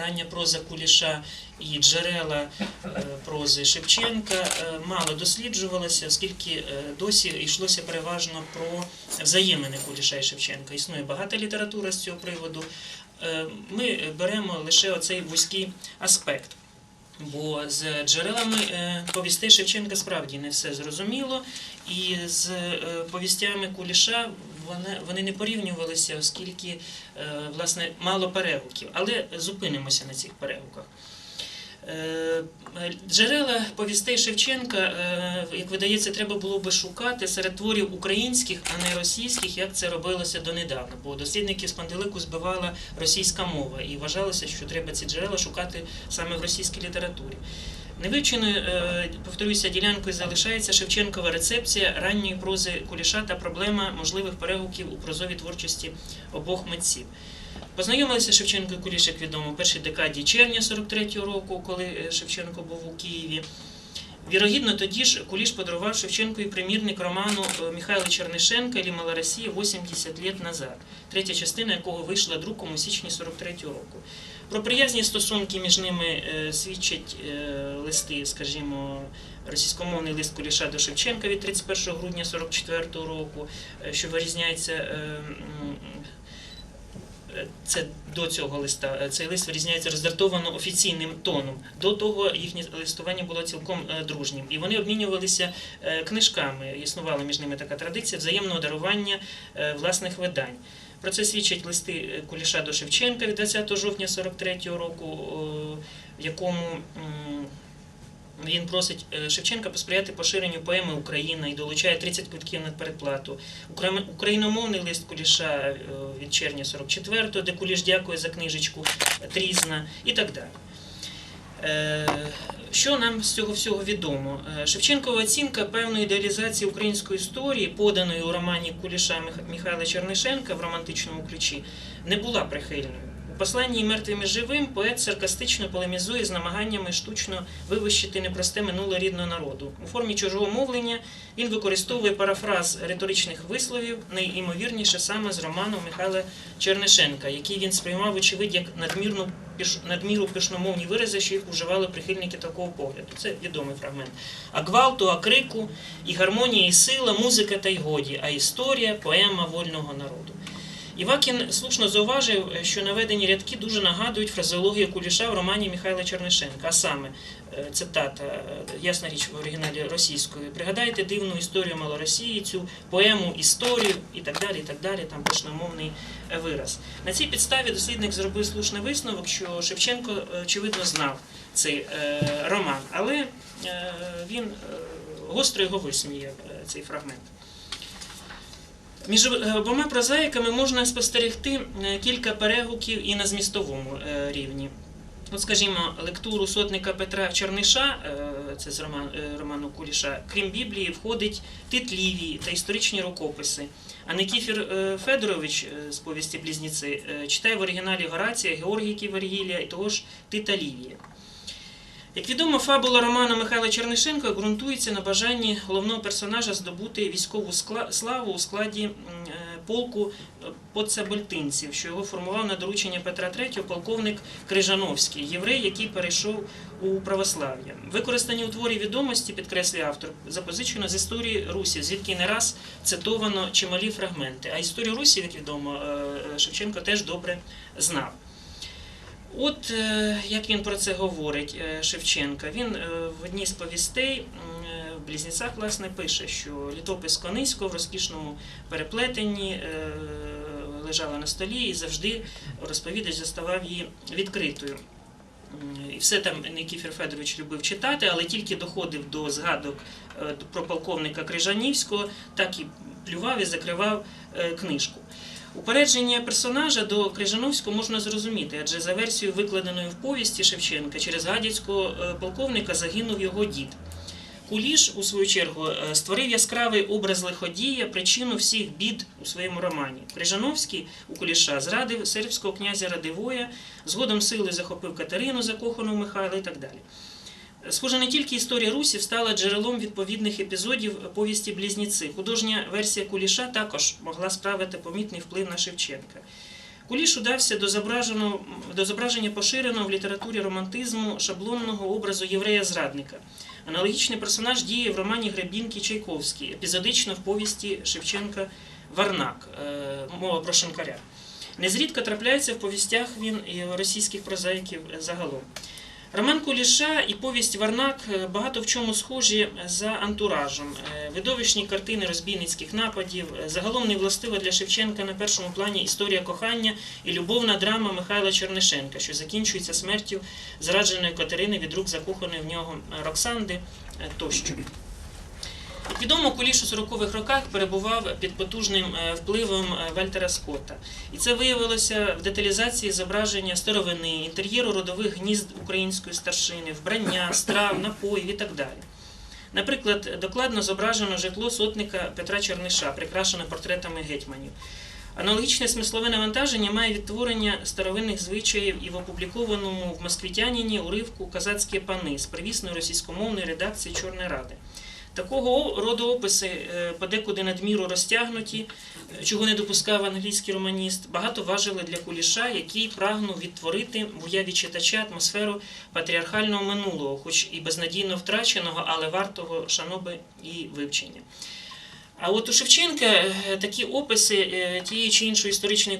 рання проза Куліша і джерела е, прози Шевченка е, мало досліджувалися, оскільки е, досі йшлося переважно про взаємини Куліша і Шевченка. Існує багато літератури з цього приводу. Ми беремо лише оцей вузький аспект. Бо з джерелами повістей Шевченка справді не все зрозуміло, і з повістями Куліша вони, вони не порівнювалися, оскільки е, власне мало перегуків. Але зупинимося на цих перегуках. Е, Джерела повістей Шевченка, е, як видається, треба було би шукати серед творів українських, а не російських, як це робилося донедавна. Бо дослідників з пантелику збивала російська мова, і вважалося, що треба ці джерела шукати саме в російській літературі. Невивченою, е, повторюся, ділянкою залишається Шевченкова рецепція ранньої прози Куліша та проблема можливих перегуків у прозовій творчості обох митців. Познайомилися Шевченко і Куліш, як відомо, у першій декаді червня 43-го року, коли е, Шевченко був у Києві. Вірогідно, тоді ж Куліш подарував Шевченкові примірник роману е, Михайла Чернишенка «Ілі Мала Росія 80 літ назад, третя частина якого вийшла друком у січні 43-го року. Про приязні стосунки між ними е, свідчать е, листи, скажімо, російськомовний лист Куліша до Шевченка від 31 грудня 44-го року, що вирізняється. Е, Це до цього листа. Е, Цей лист вирізняється роздратовано офіційним тоном. До того їхнє листування було цілком е, дружнім. І вони обмінювалися книжками. Існувала між ними така традиція взаємного дарування власних видань. Про це свідчать листи Куліша до Шевченка від 20 жовтня 43-го року, в якому він просить е, Шевченка посприяти поширенню поеми Україна і долучає 30 квитків на передплату. Україномовний лист Куліша е, від червня 44-го, де Куліш дякує за книжечку Трізна і так далі. Е, Що нам з цього всього відомо? Шевченкова оцінка певної ідеалізації української історії, поданої у романі Куліша Михайла Чернишенка в романтичному ключі, не була прихильною. Посланні «Мертвим і живим поет саркастично полемізує з намаганнями штучно вивищити непросте минуле рідного народу. У формі чужого мовлення він використовує парафраз риторичних висловів, найімовірніше саме з роману Михайла Чернишенка, який він сприймав, очевидь, як надмірну надміру пишномовні вирази, що їх уживали прихильники такого погляду. Це відомий фрагмент. А гвалту, а крику, і гармонія, і сила, музика та й годі, а історія, поема вольного народу. Івакін слушно зауважив, що наведені рядки дуже нагадують фразеологію Куліша в романі Михайла Чернишенка. А саме, е, цитата, е, ясна річ в оригіналі російською. Пригадайте дивну історію Малоросії, цю поему історію і так далі, і так далі, там пишномовний е, вираз. На цій підставі дослідник зробив слушний висновок, що Шевченко, очевидно, знав цей роман, але він гостро його висміяв, цей фрагмент. Між е, обома прозаїками можна спостерегти е, кілька перегуків і на змістовому е, рівні. От, скажімо, лектуру сотника Петра Черниша, це з роман- роману Куліша, крім Біблії, входить Тит Лівії та історичні рукописи. А Никіфір Федорович з повісті Близніці е, читає в оригіналі Горація, Георгії Вергілія і того ж Тита Лівія. Як відомо, фабула роману Михайла Чернишенка ґрунтується на бажанні головного персонажа здобути військову славу у складі е, полку е, що його формував на доручення Петра III полковник Крижановський, єврей, який перейшов у православ'я. Використані у творі відомості, підкреслює автор, запозичено з історії Русі, звідки не раз цитовано чималі фрагменти. А історію Русі, як відомо, е, Шевченко теж добре знав. От е, як він про це говорить, е, Шевченка, він е, в одній з повістей в Близнецах власне пише, що літопис Кониського в розкішному переплетенні лежала на столі і завжди розповідач заставав її відкритою. І все там Никіфір Федорович любив читати, але тільки доходив до згадок про полковника Крижанівського, так і плював і закривав книжку. Упередження персонажа до Крижановського можна зрозуміти, адже за версією, викладеною в повісті Шевченка, через гадяцького е, полковника загинув його дід. Куліш, у свою чергу, е, створив яскравий образ лиходія, причину всіх бід у своєму романі. Крижановський у Куліша зрадив сербського князя Радивоя, згодом силою захопив Катерину, закохану Михайла і так далі. Схоже, не тільки історія русів стала джерелом відповідних епізодів повісті Близніці. Художня версія Куліша також могла справити помітний вплив на Шевченка. Куліш удався до, до зображення поширеного в літературі романтизму шаблонного образу єврея-зрадника. Аналогічний персонаж діє в романі Гребінки Чайковський, епізодично в повісті Шевченка Варнак, е, мова про шинкаря. Незрідко трапляється в повістях він і російських прозаїків загалом. Роман Куліша і повість Варнак багато в чому схожі за антуражем. Е, Видовищні картини розбійницьких нападів, е, загалом не властива для Шевченка на першому плані історія кохання і любовна драма Михайла Чернишенка, що закінчується смертю зрадженої Катерини від рук закоханої в нього Роксанди е, тощо. Відомо, Куліш у 40-х роках перебував під потужним е, впливом е, Вальтера Скотта. І це виявилося в деталізації зображення старовини, інтер'єру родових гнізд української старшини, вбрання, страв, напоїв і так далі. Наприклад, докладно зображено житло сотника Петра Черниша, прикрашене портретами гетьманів. Аналогічне смислове навантаження має відтворення старовинних звичаїв і в опублікованому в Москвітяніні уривку Казацькі пани з привісною російськомовної редакції Чорної Ради. Такого роду описи е, подекуди надміру розтягнуті, е, чого не допускав англійський романіст, багато важили для куліша, який прагнув відтворити в уяві читача атмосферу патріархального минулого, хоч і безнадійно втраченого, але вартого шаноби і вивчення. А от у Шевченка е, такі описи тієї чи іншої історичної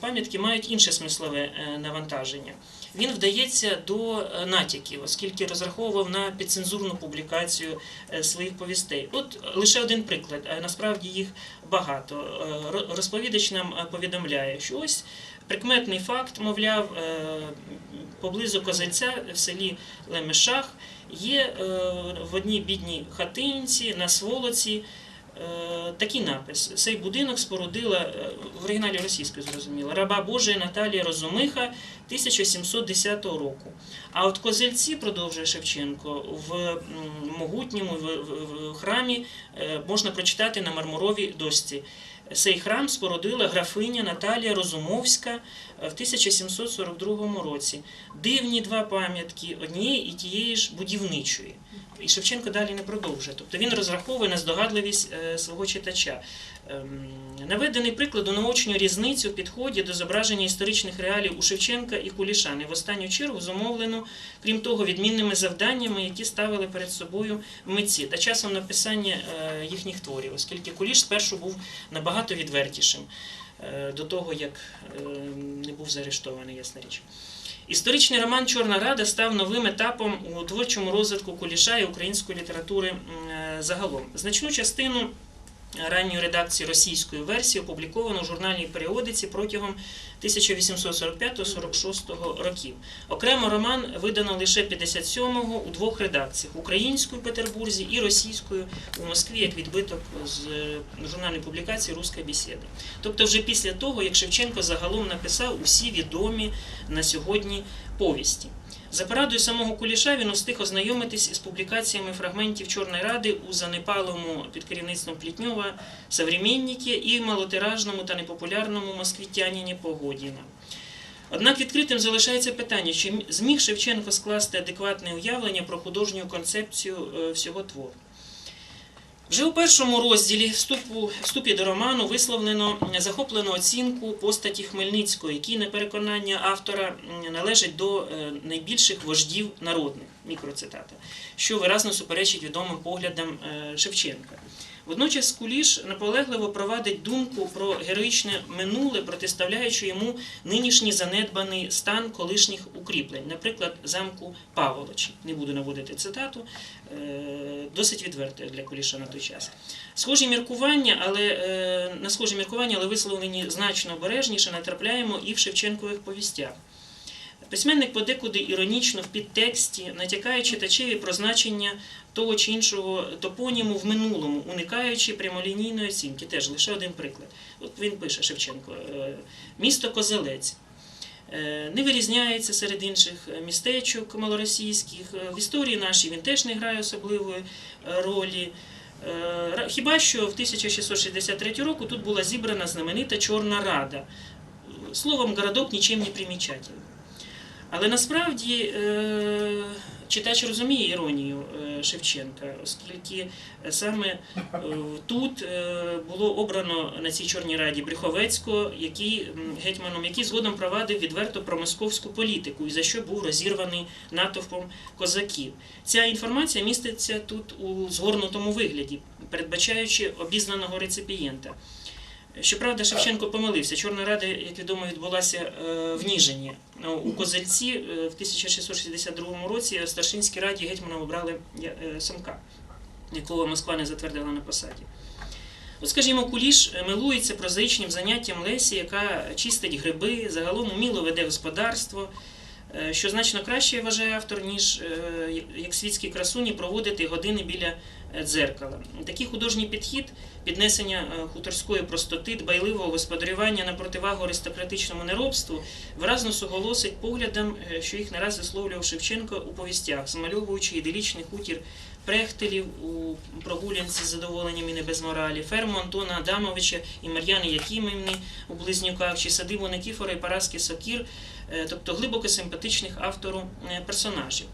пам'ятки мають інше смислове навантаження. Він вдається до е, натяків, оскільки розраховував на підцензурну публікацію е, своїх повістей. От лише один приклад, а насправді їх багато. Е, Розповідач нам е, повідомляє, що ось прикметний факт, мовляв, е, поблизу Козельця в селі Лемешах є е, в одній бідній хатинці на сволоці. Е, Такий напис. Цей будинок спорудила е, в оригіналі російською зрозуміло. Раба Божия Наталія Розумиха 1710 року. А от козельці, продовжує Шевченко, в могутньому в, храмі е, можна прочитати на мармуровій дошці. Цей храм спорудила графиня Наталія Розумовська в 1742 році. Дивні два пам'ятки однієї і тієї ж будівничої. І Шевченко далі не продовжує. Тобто він розраховує на здогадливість е, свого читача. Ем, Наведений приклад унаочнює різницю в підході до зображення історичних реалій у Шевченка і Куліша, не в останню чергу зумовлено, крім того, відмінними завданнями, які ставили перед собою митці та часом написання е, їхніх творів, оскільки Куліш спершу був набагато відвертішим е, до того, як е, не був заарештований, ясна річ. Історичний роман Чорна Рада став новим етапом у творчому розвитку Куліша і української літератури е, загалом. Значну частину ранньої редакції російської версії опубліковано в журнальній періодиці протягом 1845-46 років. Окремо роман видано лише 57-го у двох редакціях: українською в Петербурзі і російською у Москві, як відбиток з е, журнальної публікації Руська бесіда. Тобто, вже після того, як Шевченко загалом написав усі відомі на сьогодні повісті. За порадою самого Куліша він встиг ознайомитись із публікаціями фрагментів Чорної Ради у занепалому під керівництвом Плітньова «Современніки» і малотиражному та непопулярному москвітянині Погодіна. Однак відкритим залишається питання, чи зміг Шевченко скласти адекватне уявлення про художню концепцію е, всього твору. Вже у першому розділі вступу, вступі до роману висловлено захоплену оцінку постаті Хмельницького, який, на переконання автора, належить до е, найбільших вождів народних, мікроцитата, що виразно суперечить відомим поглядам е, Шевченка. Водночас Куліш наполегливо провадить думку про героїчне минуле, протиставляючи йому нинішній занедбаний стан колишніх укріплень, наприклад, замку Паволочі. Не буду наводити цитату, е, досить відверто для Куліша на той час. Схожі міркування, але е, на схожі міркування, але висловлені значно обережніше, натрапляємо і в Шевченкових повістях. Письменник подекуди іронічно в підтексті натякає читачеві про значення того чи іншого топоніму в минулому, уникаючи прямолінійної оцінки. Теж лише один приклад. От він пише Шевченко: е, місто Козелець. е, Не вирізняється серед інших містечок малоросійських. Е, В історії нашій він теж не грає особливої ролі. Хіба що в 1663 року тут була зібрана знаменита Чорна Рада. Словом, городок нічим не примічательний. Але насправді е, читач розуміє іронію е, Шевченка, оскільки е, саме тут було обрано на цій Чорній Раді Брюховецького, який гетьманом, який згодом провадив відверто промосковську політику і за що був розірваний натовпом козаків. Ця інформація міститься тут у згорнутому вигляді, передбачаючи обізнаного реципієнта. Щоправда, Шевченко помилився. Чорна рада, як відомо, відбулася е, в Ніжині. Ну, У Козельці е, в 1662 році в Старшинській раді гетьманом обрали е, Самка, якого Москва не затвердила на посаді. От, скажімо, Куліш милується прозаїчним заняттям Лесі, яка чистить гриби, загалом уміло веде господарство, що значно краще вважає автор, ніж е, як світські красуні проводити години біля е, дзеркала. Такий художній підхід, піднесення е, хуторської простоти, дбайливого господарювання на противагу аристократичному неробству, виразно суголосить поглядам, е, що їх не раз висловлював Шевченко у повістях, змальовуючи іделічний хутір Прехтелів у прогулянці з задоволенням і не без моралі, ферму Антона Адамовича і Мар'яни Якимівни у Близнюках, чи садибу Никіфора і Параски Сокір, е, тобто глибоко симпатичних автору е, персонажів.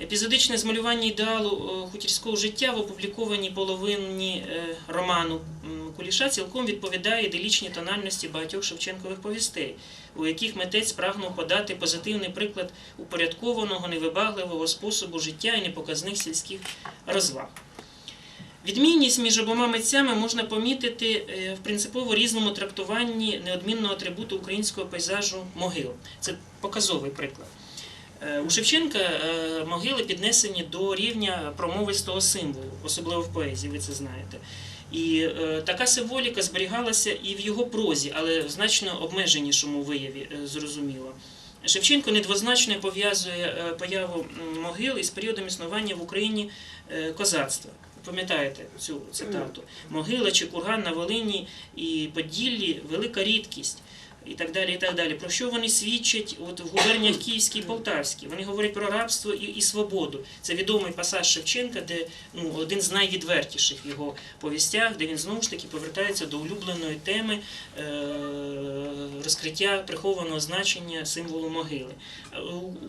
Епізодичне змалювання ідеалу е, хутірського життя в опублікованій половині е, роману Куліша цілком відповідає іделічній тональності багатьох Шевченкових повістей, у яких митець прагнув подати позитивний приклад упорядкованого, невибагливого способу життя і непоказних сільських розваг. Відмінність між обома митцями можна помітити е, в принципово різному трактуванні неодмінного атрибуту українського пейзажу могил. Це показовий приклад. Е, У Шевченка е, могили піднесені до рівня промовистого символу, особливо в поезії, ви це знаєте. І така символіка зберігалася і в його прозі, але в значно обмеженішому вияві, зрозуміло. Шевченко недвозначно пов'язує появу могил із періодом існування в Україні козацтва. Пам'ятаєте цю цитату? Могила чи курган на Волині і Поділлі велика рідкість. І так далі, і так далі. Про що вони свідчать от в губерніях Київській і Полтавській? Вони говорять про рабство і, і свободу. Це відомий пасаж Шевченка, де ну, один з найвідвертіших в його повістях, де він знову ж таки повертається до улюбленої теми е- розкриття прихованого значення символу могили.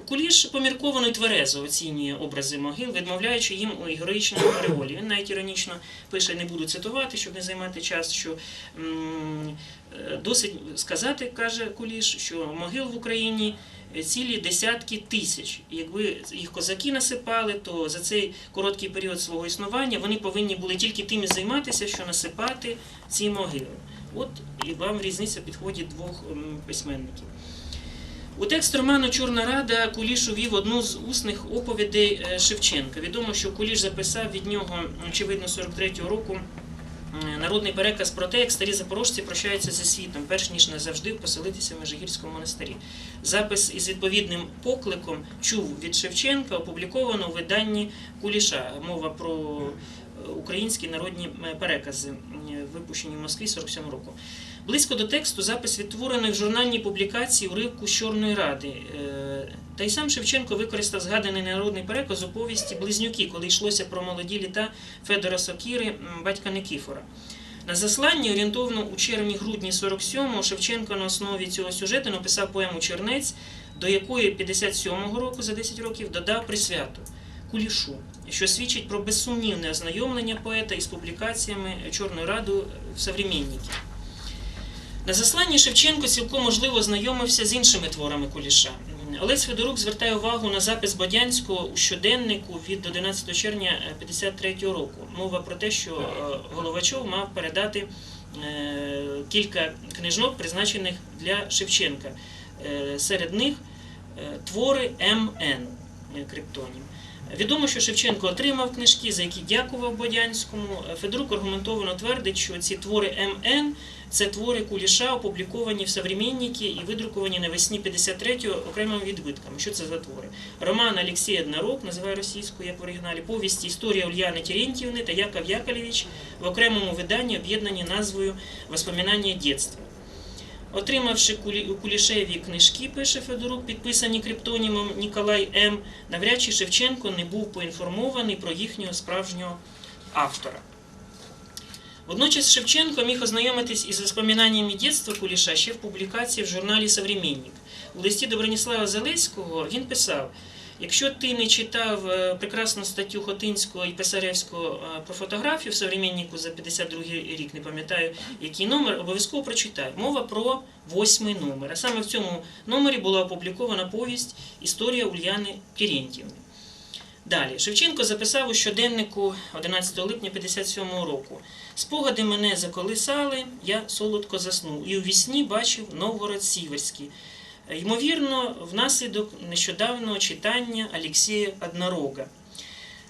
Куліш помірковано і тверезо оцінює образи могил, відмовляючи їм у героїчному ореолі. Він навіть іронічно пише, не буду цитувати, щоб не займати час, що м, досить сказати, каже Куліш, що могил в Україні цілі десятки тисяч. Якби їх козаки насипали, то за цей короткий період свого існування вони повинні були тільки тим і займатися, що насипати ці могили. От і вам різниця підходить двох письменників. У текст роману Чорна Рада Куліш увів одну з усних оповідей е, Шевченка. Відомо, що Куліш записав від нього, очевидно, 43-го року е, народний переказ про те, як старі запорожці прощаються зі світом, перш ніж назавжди поселитися в Межигірському монастирі. Запис із відповідним покликом чув від Шевченка, опубліковано у виданні Куліша. Мова про е, українські народні перекази, випущені в Москві 47 року. Близько до тексту запис відтворений в журнальній публікації уривку з Чорної Ради. Е, Та й сам Шевченко використав згаданий народний переказ у повісті Близнюки, коли йшлося про молоді літа Федора Сокіри, батька Никіфора. На засланні, орієнтовно у червні-грудні 47-го, Шевченко на основі цього сюжету написав поему Чернець, до якої 57-го року, за 10 років, додав присвяту Кулішу, що свідчить про безсумнівне ознайомлення поета із публікаціями Чорної Ради в «Современнике». На засланні Шевченко цілком можливо знайомився з іншими творами Куліша. Олесь Федорук звертає увагу на запис Бодянського у щоденнику від 11 червня 53 року. Мова про те, що е, Головачов мав передати е, кілька книжок, призначених для Шевченка. Е, Серед них твори МН криптонім. Відомо, що Шевченко отримав книжки, за які дякував Бодянському. Федорук аргументовано твердить, що ці твори МН це твори Куліша, опубліковані в «Современнике» і видруковані навесні 53-го окремими відбитками. Що це за твори? Роман Олексій Однорог, називає російською, як в оригіналі, повісті Історія Ульяни Терентьєвни та Яков Яковлевич в окремому виданні, об'єднані назвою «Воспоминання дєтства». Отримавши Кулішеві книжки, пише Федорук, підписані криптонімом Ніколай М., навряд чи Шевченко не був поінформований про їхнього справжнього автора. Водночас Шевченко міг ознайомитись із воспоминаннями дитинства Куліша ще в публікації в журналі «Современник». У листі до Броніслава Зелеського він писав, Якщо ти не читав е, прекрасну статтю Хотинського і Писаревського е, про фотографію в современнику за 52 рік, не пам'ятаю який номер, обов'язково прочитай. Мова про восьмий номер. А саме в цьому номері була опублікована повість Історія Ульяни Кірєнтівни. Далі Шевченко записав у щоденнику 11 липня 57 року. Спогади мене заколисали, я солодко заснув, і у вісні бачив Новгород Сіверський. Ймовірно, внаслідок нещодавнього читання Алексія Однорога.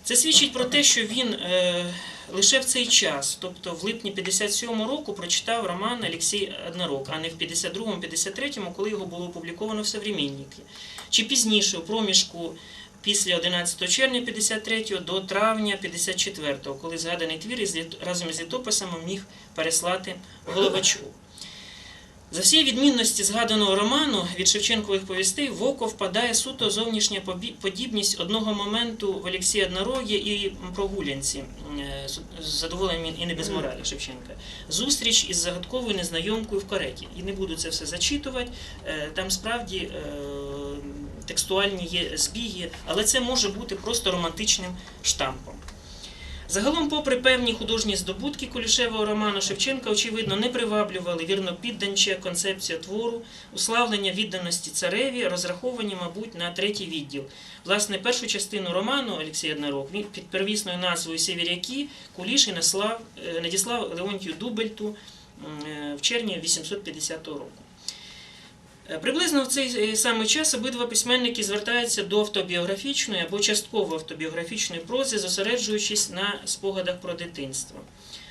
Це свідчить про те, що він е, лише в цей час, тобто в липні 57-го року, прочитав роман Олексій Однорог, а не в 52-53, коли його було опубліковано в «Современнику». Чи пізніше, у проміжку після 11 червня 53 до травня 54, коли згаданий твір із разом із літописами міг переслати Головачову. За всі відмінності згаданого роману від Шевченкових повістей в око впадає суто зовнішня подібність одного моменту в Олексія Однорогі і прогулянці е, з задоволенням і не без моралі Шевченка. Зустріч із загадковою незнайомкою в кареті. І не буду це все зачитувати. е, Там справді е, текстуальні є збіги, але це може бути просто романтичним штампом. Загалом, попри певні художні здобутки Кулішевого роману Шевченка, очевидно, не приваблювали вірнопідданче концепція твору, уславлення відданості цареві, розраховані, мабуть, на третій відділ. Власне, першу частину роману Олексій Однорог під первісною назвою і наслав, е, надіслав Леонтію Дубельту е, в червні 850 року. Е, Приблизно в цей е, самий час обидва письменники звертаються до автобіографічної або частково автобіографічної прози, зосереджуючись на спогадах про дитинство.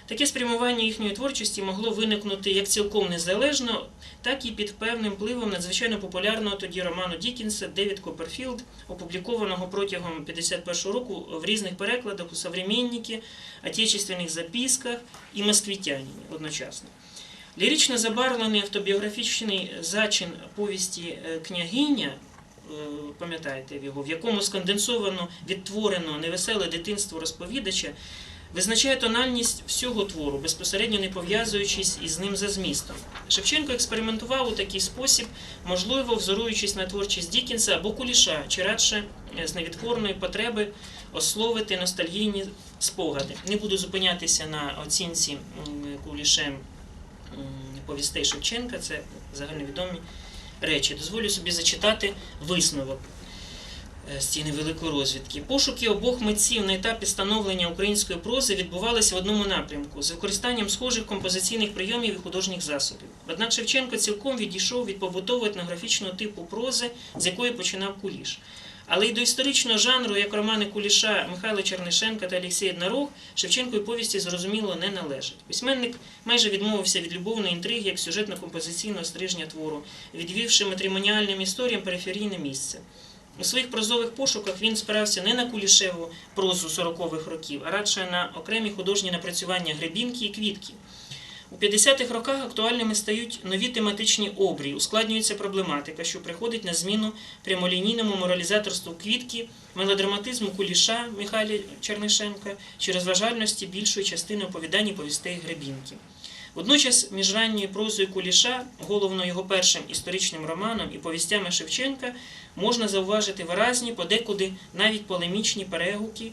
Таке спрямування їхньої творчості могло виникнути як цілком незалежно, так і під певним впливом надзвичайно популярного тоді роману Дікінса Девід Копперфілд, опублікованого протягом 51 року в різних перекладах у «Современнике», «Отечественних записках» і «Москвитянине» одночасно. Лірично забарвлений автобіографічний зачин повісті е, княгиня, е, пам'ятаєте його, в якому сконденсовано відтворено невеселе дитинство розповідача, визначає тональність всього твору, безпосередньо не пов'язуючись із ним за змістом. Шевченко експериментував у такий спосіб, можливо, взоруючись на творчість Дікінса або Куліша, чи радше е, з невідкорної потреби ословити ностальгійні спогади. Не буду зупинятися на оцінці Кулішем повістей Шевченка, це загальновідомі речі. Дозволю собі зачитати висновок е, з цієї невеликої розвідки. Пошуки обох митців на етапі становлення української прози відбувалися в одному напрямку з використанням схожих композиційних прийомів і художніх засобів. Однак Шевченко цілком відійшов від побутового етнографічного типу прози, з якої починав Куліш. Але й до історичного жанру, як романи Куліша, Михайла Чернишенка та Олексій Однорог, Шевченкові повісті зрозуміло не належать. Письменник майже відмовився від любовної інтриги як сюжетно-композиційного стрижня твору, відвівши матримоніальним історіям периферійне місце. У своїх прозових пошуках він спирався не на Кулішеву прозу 40-х років, а радше на окремі художні напрацювання Гребінки і Квітки. У 50-х роках актуальними стають нові тематичні обрії, ускладнюється проблематика, що приходить на зміну прямолінійному моралізаторству квітки, мелодраматизму куліша Михайла Чернишенка чи розважальності більшої частини оповідань і повістей Гребінки. Водночас між ранньою прозою Куліша, головно його першим історичним романом і повістями Шевченка, можна зауважити виразні, подекуди навіть полемічні перегуки,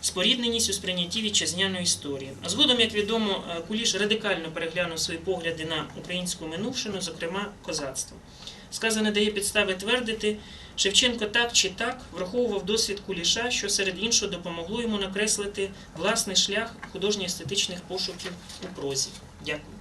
спорідненість у сприйнятті вітчизняної історії. Згодом, як відомо, е, Куліш радикально переглянув свої погляди на українську минувшину, зокрема козацтво. Сказане дає підстави твердити, Шевченко так чи так враховував досвід Куліша, що серед іншого допомогло йому накреслити власний шлях художньо-естетичних пошуків у прозі. Дякую.